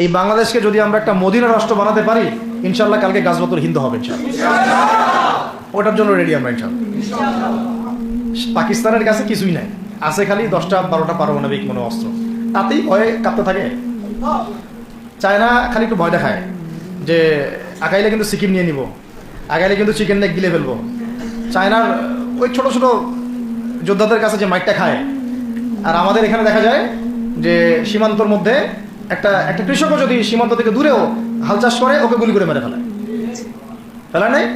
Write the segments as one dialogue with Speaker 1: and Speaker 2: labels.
Speaker 1: এই বাংলাদেশকে যদি আমরা একটা মদিনা রাষ্ট্র বানাতে পারি ইনশাল্লাহ কালকে গাছবতর হিন্দু হবে ওটার জন্য রেডি আমরা ইনশাল্লাহ পাকিস্তানের কাছে কিছুই নাই। আছে খালি দশটা বারোটা পারমাণবিক মনে অস্ত্র। তাতেই ভয়ে কাঁপতে থাকে। চায়না খালি একটু ভয় দেখায় যে আগাইলে কিন্তু সিকিম নিয়ে নিব আগাইলে কিন্তু চিকেন নেক গিলে ফেলব। চায়নার ওই ছোট ছোট যোদ্ধাদের কাছে যে মাইকটা খায়। আর আমাদের এখানে দেখা যায় যে সীমান্তর মধ্যে একটা একটা কৃষকও যদি সীমান্ত থেকে দূরেও হাল চাষ করে ওকে গুলি করে মেরে ফেলায় ফেলা নেই?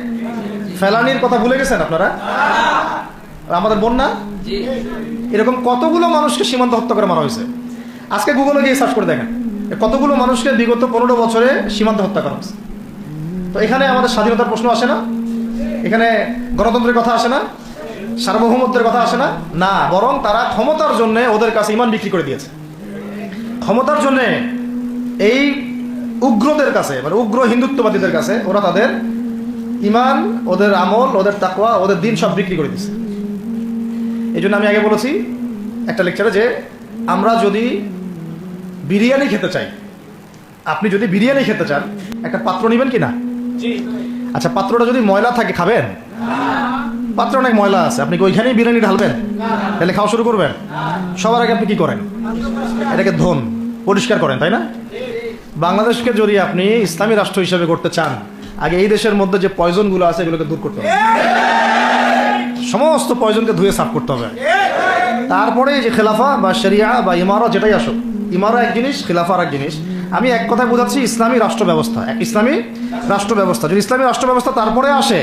Speaker 1: ফেলানির কথা ভুলে গেছেন আপনারা? আমাদের বন্যা? এরকম কতগুলো মানুষকে সীমান্ত হত্যা করে মারা হয়েছে? আজকে গুগলে গিয়ে সার্চ করে দেখেন। কতগুলো মানুষকে বিগত পনেরো বছরে সীমান্ত হত্যা করা হয়েছে? তো এখানে আমাদের স্বাধীনতার প্রশ্ন আসে না। এখানে গণতন্ত্রের কথা আসে না। সার্বভৌমত্বের কথা আসে না। না বরং তারা ক্ষমতার জন্য ওদের কাছে ইমান বিক্রি করে দিয়েছে। ক্ষমতার জন্য এই উগ্রদের কাছে মানে উগ্র হিন্দুত্ববাদীদের কাছে ওরা তাদের ইমান ওদের আমল ওদের তাকওয়া ওদের দিন সব বিক্রি করে দিচ্ছে এই জন্য আমি আগে বলেছি একটা লেকচারে যে আমরা যদি বিরিয়ানি খেতে চাই আপনি যদি বিরিয়ানি খেতে চান একটা পাত্র নেবেন কি না? আচ্ছা পাত্রটা যদি ময়লা থাকে খাবেন? পাত্র অনেক ময়লা আছে আপনি ওইখানেই বিরিয়ানি ঢালবেন? তাহলে খাওয়া শুরু করবেন? সবার আগে আপনি কি করেন? এটাকে ধন। পরিষ্কার করেন, তাই না? বাংলাদেশকে যদি আপনি ইসলামী রাষ্ট্র হিসেবে করতে চান, আগে এই দেশের মধ্যে যে পয়জনগুলো আছে এগুলোকে দূর করতে হবে। সমস্ত পয়জনকে ধুয়ে সাফ করতে হবে। তারপরে যে খেলাফা বা শরিয়া বা ইমারা যেটাই আসুক ইমারা এক জিনিস খেলাফা আর এক জিনিস। আমি এক কথায় বোঝাচ্ছি, ইসলামী রাষ্ট্র ব্যবস্থা, এক ইসলামী রাষ্ট্র ব্যবস্থা। যদি ইসলামী রাষ্ট্র ব্যবস্থা তারপরে আসে,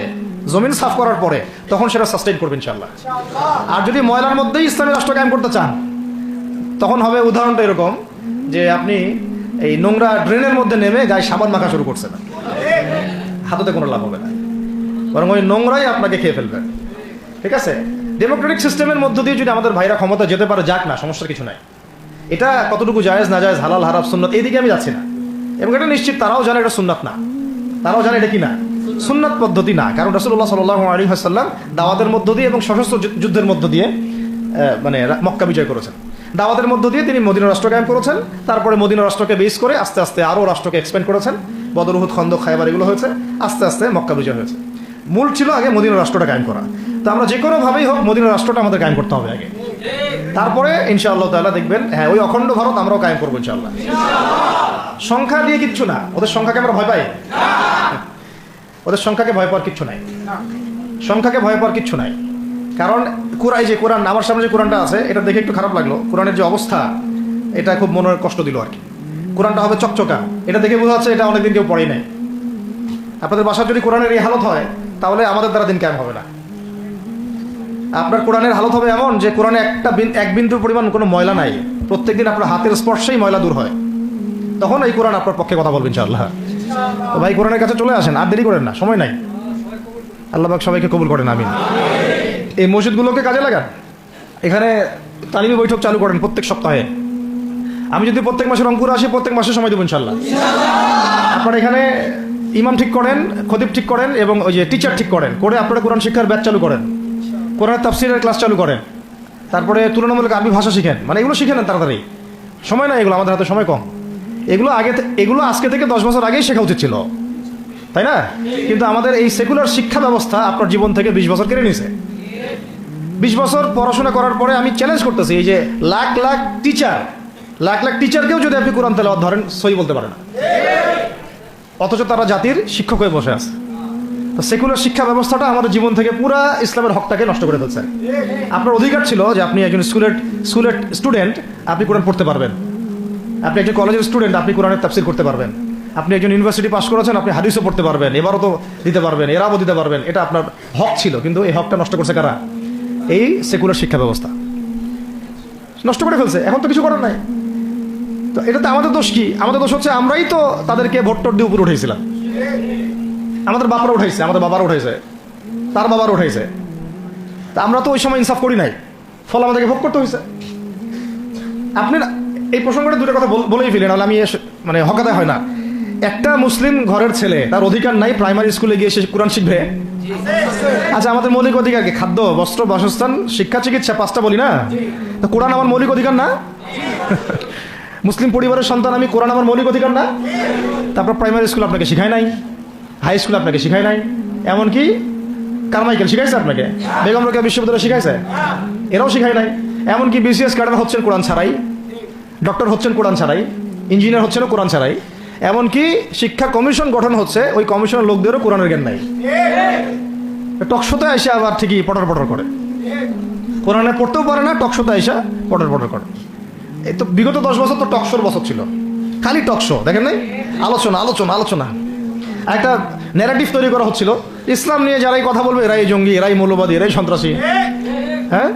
Speaker 1: জমিন সাফ করার পরে, তখন সেটা সাস্টেইন করবে ইনশাল্লাহ আর যদি ময়লার মধ্যেই ইসলামী রাষ্ট্র কায়েম করতে চান, তখন হবে উদাহরণটা এরকম যে আপনি এই নোংরা ড্রেনের মধ্যে নেমে গায়ে সাবান মাখা শুরু করছেন। হাততে কোনো লাভ হবে না। বরং ওই নোংরাই আপনাকে খেয়ে ফেলবে। ঠিক আছে? ডেমোক্রেটিক সিস্টেমের মধ্য দিয়ে যদি আমাদের ভাইরা ক্ষমতা যেতে পারে, যাক না, সমস্যার কিছু নাই। এটা কতটুকু জায়েজ, না জায়েজ, হালাল হারাপ সুন্নত এইদিকে আমি যাচ্ছি না। এবং এটা নিশ্চিত, তারাও জানে এটা সুন্নাত না। তারাও জানে এটা কি না? সুন্নাত পদ্ধতি না। কারণ রসুল্লাহ সাল্লাহ আলী হাসাল্লাম দাওয়াতের মধ্য দিয়ে এবং সশস্ত্র যুদ্ধের মধ্য দিয়ে মানে মক্কা বিজয় করেছেন। দাওয়াতের মধ্য দিয়ে তিনি মদিনা রাষ্ট্র কায়েম করেছেন। তারপরে মদিনা রাষ্ট্রকে বেস করে আস্তে আস্তে আরও রাষ্ট্রকে এক্সপেন্ড করেছেন। বদরহুদ খন্দ খাইবার এগুলো হয়েছে। আস্তে আস্তে মক্কা বিজয় হয়েছে। মূল ছিল আগে মদিনা রাষ্ট্রটা কায়েম করা। তো আমরা যে কোনোভাবেই হোক মদিনা রাষ্ট্রটা আমাদের কায়েম করতে হবে আগে। তারপরে ইনশাআল্লাহ তাআলা দেখবেন হ্যাঁ ওই অখণ্ড ভারত আমরাও কায়েম করব ইনশাআল্লাহ। সংখ্যা দিয়ে কিচ্ছু না। ওদের সংখ্যাকে আমরা ভয় পাই? ওদের সংখ্যাকে ভয় পাওয়ার কিচ্ছু নাই। সংখ্যাকে ভয় পাওয়ার কিচ্ছু নাই। কারণ কোরআন যে কোরআন, আমার সামনে যে কোরআনটা আছে, এটা দেখে একটু খারাপ লাগল। কোরআনের যে অবস্থা, এটা খুব মনের কষ্ট দিল আর কি। কোরআনটা হবে চকচকা। এটা দেখে বোঝা যাচ্ছে এটা অনেকদিন কেউ পড়েই নাই। আপনাদের বাসার যদি কোরআনের এই হালত হয়, তাহলে আমাদের দ্বারা দিন কেমন হবে না। আপনার কোরআনের হালত হবে এমন যে কোরআনে একটা এক বিন্দুর পরিমাণ কোনো ময়লা নাই। প্রত্যেক দিন আপনার হাতের স্পর্শেই ময়লা দূর হয়। তখন এই কোরআন আপনার পক্ষে কথা বলবেন, ইনশাআল্লাহ। তো ভাই, কোরআনের কাছে চলে আসেন, আর দেরি করেন না, সময় নাই। আল্লাহ পাক সবাইকে কবুল করেন, আমিন। এই মসজিদগুলোকে কাজে লাগান। এখানে তালিমি বৈঠক চালু করেন প্রত্যেক সপ্তাহে। আমি যদি প্রত্যেক মাসে রংপুর আসি, প্রত্যেক মাসে সময় দেবো ইনশাল্লাহ আপনারা এখানে ইমাম ঠিক করেন, খতিব ঠিক করেন এবং ওই যে টিচার ঠিক করেন। করে আপনারা কোরআন শিক্ষার ব্যাচ চালু করেন। কোরআন তাফসিরের ক্লাস চালু করেন। তারপরে তুলনামূলক আরবি ভাষা শিখেন। মানে এগুলো শিখে নেন তাড়াতাড়ি। সময় না এগুলো, আমাদের হাতে সময় কম। এগুলো আগে এগুলো আজকে থেকে দশ বছর আগেই শেখা উচিত ছিল। তাই না? কিন্তু আমাদের এই সেকুলার শিক্ষা ব্যবস্থা আপনার জীবন থেকে বিশ বছর কেড়ে নিয়েছে বিশ বছর পড়াশোনা করার পরে আমি চ্যালেঞ্জ করতেছি, এই যে লাখ লাখ টিচার লাখ লাখ টিচারকেও যদি আপনি কোরআন তেলাওয়াত ধরেন, সই বলতে পারে না। অথচ তারা জাতির শিক্ষক হয়ে বসে আছে। তো সেকুলার শিক্ষা ব্যবস্থাটা আমাদের জীবন থেকে পুরা ইসলামের হকটাকে নষ্ট করে ফেলছে। আপনার অধিকার ছিল যে আপনি একজন স্কুলের স্কুলের স্টুডেন্ট আপনি কোরআন পড়তে পারবেন। আপনি একজন কলেজের স্টুডেন্ট আপনি কোরআনের তাফসির করতে পারবেন। আপনি একজন ইউনিভার্সিটি পাস করেছেন, আপনি হাদিসও পড়তে পারবেন, এবারও তো দিতে পারবেন এরাও দিতে পারবেন, এটা আপনার হক ছিল, কিন্তু এই হকটা নষ্ট করছে কারা? এই সেকুলার শিক্ষা ব্যবস্থা। নষ্ট করে ফেলছে, এখন তো কিছু করার নাই। তো এটাতে আমাদের দোষ কি? আমাদের দোষ হচ্ছে আমরাই তো তাদেরকে ভোট টোট দিয়ে উপরে উঠেছিলাম আমাদের বাপরা উঠাইছে, আমাদের বাবারা উঠাইছে, তার বাবার উঠাইছে। তা আমরা তো ওই সময় ইনসাফ করি নাই, ফল আমাদেরকে ভোগ করতে হয়েছে আপনি এই প্রসঙ্গটা দুটো কথা বল- বলেই ফেলেন নাহলে আমি মানে হকাতে হয় না। একটা মুসলিম ঘরের ছেলে, তার অধিকার নাই প্রাইমারি স্কুলে গিয়ে সে কোরআন শিখবে আচ্ছা আমাদের মৌলিক অধিকার কি? খাদ্য বস্ত্র বাসস্থান শিক্ষা চিকিৎসা পাঁচটা বলি না? তো কোরআন আমার মৌলিক অধিকার না? মুসলিম পরিবারের সন্তান আমি কোরআন আমার মৌলিক অধিকার না? তারপর প্রাইমারি স্কুল আপনাকে শিখায় নাই। হাই স্কুল আপনাকে শিখায় নাই। এমনকি কারমাইকেল শিখাইছে আপনাকে? বেগম রোকেয়া বিশ্ববিদ্যালয় শিখাইছে? এরাও শিখায় নাই। এমনকি বিসিএস ক্যাডার হচ্ছেন কোরআন ছাড়াই? ডক্টর হচ্ছেন কোরআন ছাড়াই? ইঞ্জিনিয়ার হচ্ছেন কোরআন ছাড়াই? এমনকি শিক্ষা কমিশন গঠন হচ্ছে, ওই কমিশনের লোকদেরও কোরআনের জ্ঞান নাই। টকশোতে এসে আবার ঠিকই পটর পটর করে। কোরআনে পড়তেও পারে না টকশোতে এসে পটর পটর করে। এই তো বিগত দশ বছর তো টকশোর বছর ছিল। খালি টকশো দেখেন নাই? আলোচনা আলোচনা আলোচনা। একটা ন্যারেটিভ তৈরি করা হচ্ছিল। ইসলাম নিয়ে যারাই কথা বলবে, এরাই জঙ্গি, এরাই মৌলবাদী, এরাই সন্ত্রাসী। হ্যাঁ?